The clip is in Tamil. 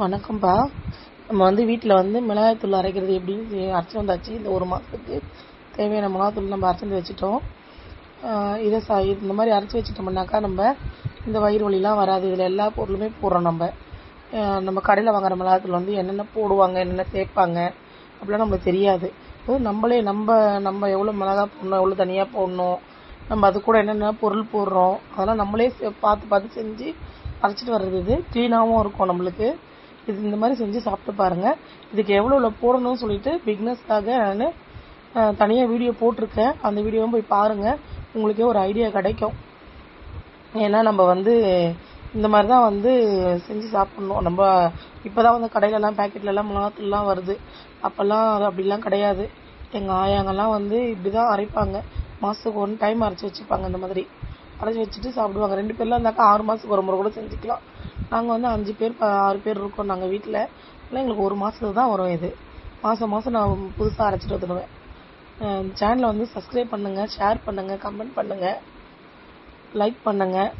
வணக்கம்ப்பா நம்ம வந்து வீட்டில் வந்து மிளகாய்த்தூள் அரைக்கிறது எப்படின்னு அரைச்சிட்டு அரைச்சி வந்தாச்சு. இந்த ஒரு மாதத்துக்கு தேவையான மிளகாத்தூள் நம்ம அரைச்சி வந்து வச்சுட்டோம். இதை சா இந்த மாதிரி அரைச்சி வச்சுட்டோம்னாக்கா நம்ம இந்த வயிறு வலிலாம் வராது. இதில் எல்லா பொருளுமே போடுறோம் நம்ம. நம்ம கடையில் வாங்குற மிளகாத்தூள் வந்து என்னென்ன போடுவாங்க என்னென்ன சேர்ப்பாங்க அப்படிலாம் நம்மளுக்கு தெரியாது. அதுவும் நம்மளே நம்ம நம்ம எவ்வளோ மிளகா போடணும் எவ்வளோ தனியாக போடணும் நம்ம அது கூட என்னென்ன பொருள் போடுறோம் அதெல்லாம் நம்மளே பார்த்து பார்த்து செஞ்சு அரைச்சிட்டு வர்றது இது. க்ளீனாகவும் இருக்கும் நம்மளுக்கு. இது இந்த மாதிரி செஞ்சு சாப்பிட்டு பாருங்க. இதுக்கு எவ்வளோ எவ்வளோ போடணும்னு சொல்லிட்டு பிக்னஸ்க்காக நான் தனியாக வீடியோ போட்டிருக்கேன். அந்த வீடியோவும் போய் பாருங்கள் உங்களுக்கே ஒரு ஐடியா கிடைக்கும். ஏன்னா நம்ம வந்து இந்த மாதிரி தான் வந்து செஞ்சு சாப்பிட்ணும். நம்ம இப்போ தான் வந்து கடையிலலாம் பேக்கெட்லலாம் மிளகாத்தூள்லாம் வருது. அப்போல்லாம் அது அப்படிலாம் கிடையாது. எங்கள் ஆயாங்கெல்லாம் வந்து இப்படி தான் அரைப்பாங்க. மாதத்துக்கு ஒன் டைம் அரைச்சி வச்சுப்பாங்க இந்த மாதிரி. அரைச்சி வச்சுட்டு சாப்பிடுவாங்க. ரெண்டு பேர்லாம் இருந்தாக்கா ஆறு மாதத்துக்கு ஒரு முறை கூட செஞ்சுக்கலாம். நாங்கள் வந்து அஞ்சு பேர் ஆறு பேர் இருக்கோம் நாங்கள் வீட்டில் அதனால் எங்களுக்கு ஒரு மாதத்துக்கு தான் வரும் இது. மாதம் மாதம் நான் புதுசாக அரைச்சிட்டு வந்துடுவேன் சேனலை வந்து சப்ஸ்கிரைப் பண்ணுங்கள் ஷேர் பண்ணுங்கள் கமெண்ட் பண்ணுங்கள் லைக் பண்ணுங்கள்